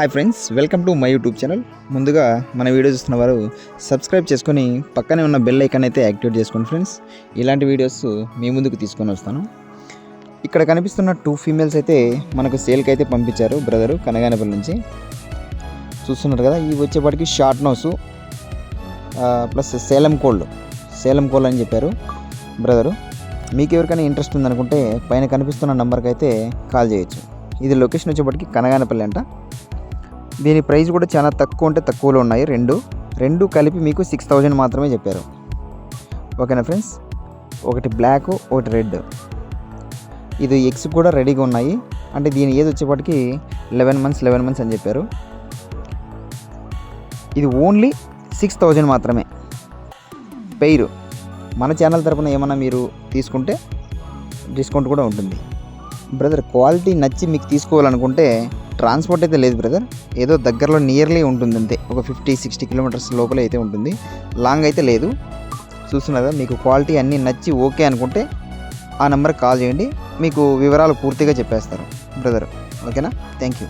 Hi friends welcome to my YouTube channel ముందుగా మన video చూస్తున్న వారు సబ్స్క్రైబ్ చేసుకొని పక్కనే ఉన్న బెల్ ఐకాన్ అయితే యాక్టివేట్ చేసుకోండి ఫ్రెండ్స్ ఇలాంటి వీడియోస్ మీ ముందుకు తీసుకొని వస్తాను. ఇక్కడ కనిపిస్తున్న టూ ఫీమేల్స్ అయితే మనకు సేల్కి అయితే పంపించారు బ్రదరు కనగానపల్లి నుంచి. చూస్తున్నారు కదా ఇవి వచ్చేప్పటికి short nose plus Salem cold Salem cold అని చెప్పారు బ్రదరు మీకు ఎవరికైనా ఇంట్రెస్ట్ ఉందనుకుంటే పైన కనిపిస్తున్న నెంబర్కి అయితే కాల్ చేయొచ్చు. ఇది లొకేషన్ వచ్చేప్పటికి కనగానపల్లి అంట. దీని ప్రైస్ కూడా చాలా తక్కువ ఉంటే తక్కువలో ఉన్నాయి. రెండు. రెండు కలిపి మీకు సిక్స్ థౌజండ్ మాత్రమే చెప్పారు. ఓకేనా ఫ్రెండ్స్? ఒకటి బ్లాక్ ఒకటి రెడ్ ఇది ఎగ్స్ కూడా రెడీగా ఉన్నాయి. అంటే దీని ఏజ్ వచ్చేప్పటికి లెవెన్ మంత్స్ లెవెన్ మంత్స్ అని చెప్పారు. ఇది ఓన్లీ సిక్స్ థౌజండ్ మాత్రమే. పెయిర్ మన ఛానల్ తరపున ఏమైనా మీరు తీసుకుంటే డిస్కౌంట్ కూడా ఉంటుంది. బ్రదర్ క్వాలిటీ నచ్చి మీకు తీసుకోవాలనుకుంటే ట్రాన్స్పోర్ట్ అయితే లేదు బ్రదర్. ఏదో దగ్గరలో నియర్లీ ఉంటుంది అంతే. ఒక ఫిఫ్టీ సిక్స్టీ కిలోమీటర్స్ లోపల అయితే ఉంటుంది. లాంగ్ అయితే లేదు. చూస్తున్నారా? మీకు క్వాలిటీ అన్నీ నచ్చి ఓకే అనుకుంటే ఆ నెంబర్కి కాల్ చేయండి. మీకు వివరాలు పూర్తిగా చెప్పేస్తారు బ్రదర్. ఓకేనా? Thank you.